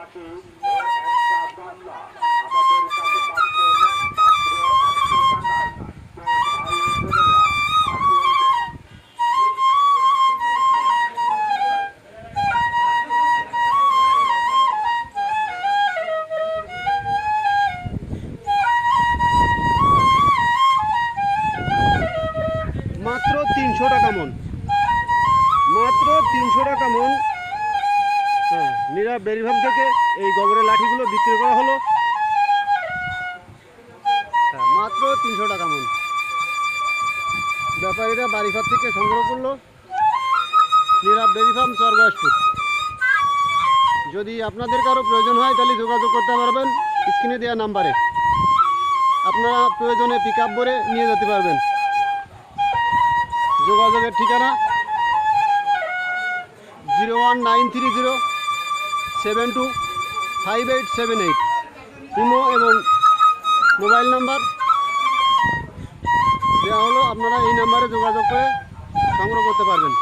মাত্র তিনশো টাকা মন। নীরব ডেয়ারি থেকে এই গোবরের লাঠিগুলো বিক্রি করা হলো। হ্যাঁ মাত্র তিনশো টাকা মন। ব্যাপারীরা বাড়িঘর থেকে সংগ্রহ করল। নীরব ডেয়ারি ফার্ম চরগয়াসপুর যদি আপনাদের কারও প্রয়োজন হয়, তাহলে যোগাযোগ করতে পারবেন স্ক্রিনে দেওয়া নাম্বারে। আপনারা প্রয়োজনে পিক আপ করে নিয়ে যেতে পারবেন। যোগাযোগের ঠিকানা zero one nine three zero seven two five eight seven eight imo এবং মোবাইল নাম্বার দেওয়া হলো আপনারা এই নাম্বারে যোগাযোগ করে সংগ্রহ করতে পারবেন।